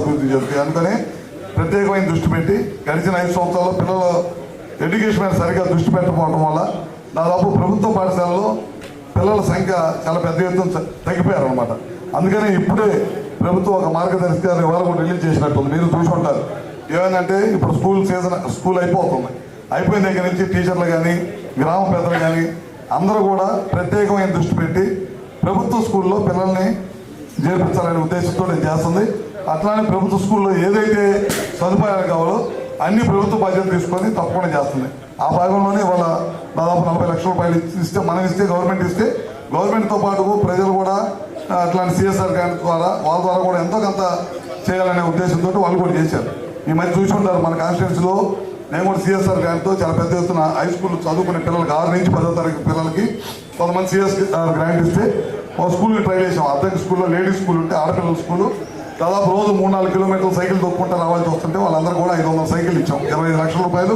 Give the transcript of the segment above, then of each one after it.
అభివృద్ధి జరుగుతాయి అందుకని ప్రత్యేకమైన దృష్టి పెట్టి గడిచిన ఐదు సంవత్సరాల్లో పిల్లల ఎడ్యుకేషన్ మీద సరిగ్గా దృష్టి పెట్టకపోవడం వల్ల దాదాపు ప్రభుత్వ పాఠశాలలో పిల్లల సంఖ్య చాలా పెద్ద ఎత్తున తగ్గిపోయారనమాట తగ్గిపోయారు అందుకని ఇప్పుడే ప్రభుత్వం ఒక మార్గదర్శకాన్ని ఇవాళ కూడా రిలీజ్ చేసినట్టుంది. మీరు చూసుకుంటారు ఏమైందంటే ఇప్పుడు స్కూల్ సీజన్ స్కూల్ అయిపోతుంది. అయిపోయిన దగ్గర నుంచి టీచర్లు కానీ గ్రామ పెద్దలు కానీ అందరూ కూడా ప్రత్యేకమైన దృష్టి పెట్టి ప్రభుత్వ స్కూల్లో పిల్లల్ని చేర్పించాలనే ఉద్దేశంతో నేను చేస్తుంది. అట్లానే ప్రభుత్వ స్కూల్లో ఏదైతే సదుపాయాలు కావాలో అన్ని ప్రభుత్వ బాధ్యత తీసుకొని తప్పకుండా చేస్తుంది. ఆ భాగంలోనే ఇవాళ దాదాపు నలభై లక్షల రూపాయలు ఇస్తే మనం ఇస్తే గవర్నమెంట్ ఇస్తే గవర్నమెంట్తో పాటు ప్రజలు కూడా అట్లాంటి సిఎస్ఆర్ గ్రాంట్ ద్వారా వాళ్ళ ద్వారా కూడా ఎంతో కొంత చేయాలనే ఉద్దేశంతో వాళ్ళు కూడా చేశారు. ఈ మధ్య చూసి ఉంటారు మన కాన్స్టిట్యున్సీలో నేను కూడా సిఎస్ఆర్ గ్రాంట్తో చాలా పెద్ద ఎత్తున హై స్కూల్ చదువుకునే పిల్లలకి ఆరు నుంచి పదో తరగతి పిల్లలకి కొంతమంది సిఎస్ఆర్ గ్రాంట్ ఇస్తే ఒక స్కూల్ ట్రై చేసాం అర్థం స్కూల్లో లేడీస్ స్కూల్ ఉంటే ఆడపిల్లల స్కూలు దాదాపు రోజు మూడు నాలుగు కిలోమీటర్లు సైకిల్ తొక్కుంటూ రావాల్సి వస్తుంటే వాళ్ళందరూ కూడా ఐదు వందల సైకిల్ ఇచ్చాం. ఇరవై లక్షల రూపాయలు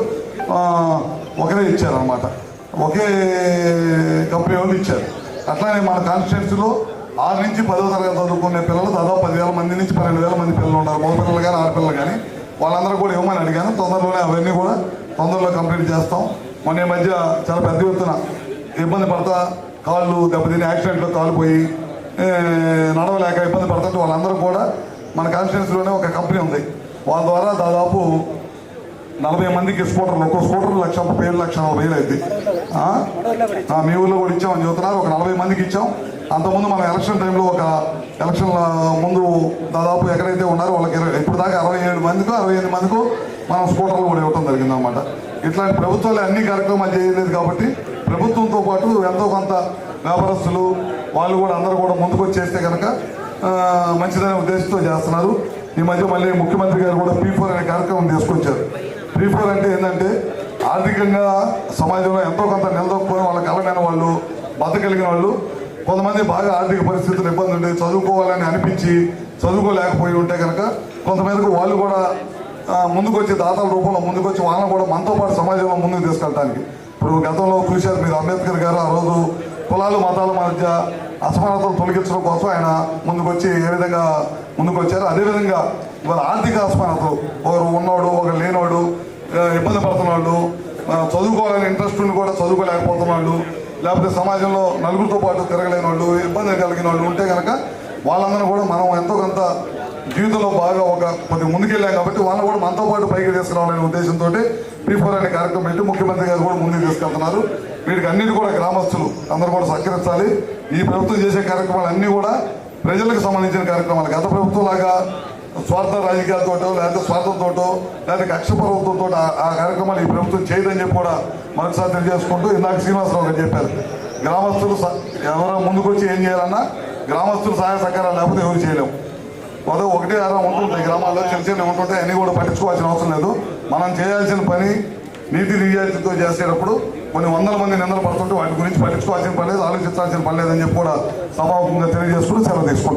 ఒకరే ఇచ్చారనమాట ఒకే కంపెనీ వాళ్ళు ఇచ్చారు. అట్లానే మన కాన్స్టిట్యున్సీలో ఆరు నుంచి పదో తరగతి చదువుకునే పిల్లలు దాదాపు పదివేల మంది నుంచి పన్నెండు వేల మంది పిల్లలు ఉన్నారు మగ పిల్లలు కానీ ఆడపిల్లలు కానీ. వాళ్ళందరూ కూడా ఇవ్వమని అడిగాను. తొందరలోనే అవన్నీ కూడా తొందరలో కంప్లీట్ చేస్తాం. మొన్న ఈ మధ్య చాలా పెద్ద ఎత్తున ఇబ్బంది పడతా కాళ్ళు దెబ్బతిని యాక్సిడెంట్లో కాలుపోయి నడవలేక ఇబ్బంది పడుతుంటే వాళ్ళందరూ కూడా మన కాన్స్టిట్యున్సీలోనే ఒక కంపెనీ ఉంది. వాళ్ళ ద్వారా దాదాపు నలభై మందికి స్కూటర్లు ఒక్కో స్కూటర్ లక్ష ముప్పై ఏడు లక్ష నలభై వేలు అయింది. మీ ఊళ్ళో కూడా ఇచ్చామని చెబుతున్నారు. ఒక నలభై మందికి ఇచ్చాం. అంతకుముందు మనం ఎలక్షన్ టైంలో ఒక ఎలక్షన్ ముందు దాదాపు ఎక్కడైతే ఉన్నారో వాళ్ళకి ఇరవై ఇప్పుడు దాకా అరవై ఏడు మందికి అరవై ఎనిమిది మందికి మనం స్కూటర్లు కూడా ఇవ్వడం జరిగింది అనమాట ఇట్లాంటి ప్రభుత్వాలు అన్ని కార్యక్రమాలు చేయలేదు కాబట్టి ప్రభుత్వంతో పాటు ఎంతో కొంత వ్యాపారస్తులు వాళ్ళు కూడా అందరూ కూడా ముందుకు వచ్చేస్తే కనుక మంచిదనే ఉద్దేశంతో చేస్తున్నారు. ఈ మధ్య మళ్ళీ ముఖ్యమంత్రి గారు కూడా పీ ఫోర్ అనే కార్యక్రమం తీసుకొచ్చారు. పీ ఫోర్ అంటే ఏంటంటే ఆర్థికంగా సమాజంలో ఎంతో కొంత నిలదొక్కుని వాళ్ళ కలమైన వాళ్ళు బతకలిగిన వాళ్ళు కొంతమంది బాగా ఆర్థిక పరిస్థితులు ఇబ్బంది ఉండి చదువుకోవాలని అనిపించి చదువుకోలేకపోయి ఉంటే కనుక కొంతమందికి వాళ్ళు కూడా ముందుకొచ్చి దాతల రూపంలో ముందుకొచ్చి వాళ్ళని కూడా మనతో పాటు సమాజంలో ముందుకు తీసుకెళ్ళడానికి ఇప్పుడు గతంలో చూశారు మీరు అంబేద్కర్ గారు ఆ రోజు కులాలు మతాల మధ్య అసమానతలు తొలగించడం కోసం ఆయన ముందుకు వచ్చి ఏ విధంగా ముందుకు వచ్చారు అదేవిధంగా ఇవాళ ఆర్థిక అసమానతలు. ఒకరు ఉన్నవాడు ఒకరు లేనివాడు ఇబ్బంది పడుతున్నాడు చదువుకోవాలని ఇంట్రెస్ట్ ఉండి కూడా చదువుకోలేకపోతున్నాడు లేకపోతే సమాజంలో నలుగురితో పాటు తిరగలేని వాళ్ళు ఇబ్బంది కలిగిన వాళ్ళు ఉంటే కనుక వాళ్ళందరూ కూడా మనం ఎంతో కొంత జీవితంలో బాగా ఒక కొద్దిగా ముందుకెళ్ళాం కాబట్టి వాళ్ళని కూడా మనతో పాటు పైకి తీసుకురావాలనే ఉద్దేశంతో పీ ఫోర్ అనే కార్యక్రమం పెట్టి ముఖ్యమంత్రి గారు కూడా ముందుకు తీసుకెళ్తున్నారు. వీటికి అన్నిటి కూడా గ్రామస్తులు అందరూ కూడా సహకరించాలి. ఈ ప్రభుత్వం చేసే కార్యక్రమాలు అన్నీ కూడా ప్రజలకు సంబంధించిన కార్యక్రమాలు. గత ప్రభుత్వం లాగా స్వార్థ రాజకీయాలతోటో లేకపోతే స్వార్థంతోటో లేకపోతే కక్షపర్వతంతో ఆ కార్యక్రమాలు ఈ ప్రభుత్వం చేయదని చెప్పి కూడా మరొకసారి తెలియజేసుకుంటూ ఇందాక శ్రీనివాసరావు గారు చెప్పారు. గ్రామస్తులు స- ఎవరో ముందుకు వచ్చి ఏం చేయాలన్నా గ్రామస్తులు సహాయ సహకారాలు లేకపోతే ఎవరు చేయలేము. అదే ఒకటే అరా ఉంటుంటాయి. గ్రామాల్లో చిన్న చిన్న ఉంటుంటాయి. అన్నీ కూడా పట్టించుకోవాల్సిన అవసరం లేదు. మనం చేయాల్సిన పని నీతి నిజాయితీతో చేసేటప్పుడు కొన్ని వందల మంది నిందలు పడుతుంటే వాటి గురించి పట్టించుకోవాల్సిన పని లేదు ఆలోచించాల్సిన పని లేదని చెప్పి కూడా సభాముఖంగా తెలియజేసుకుని సెలవు తీసుకుంటాం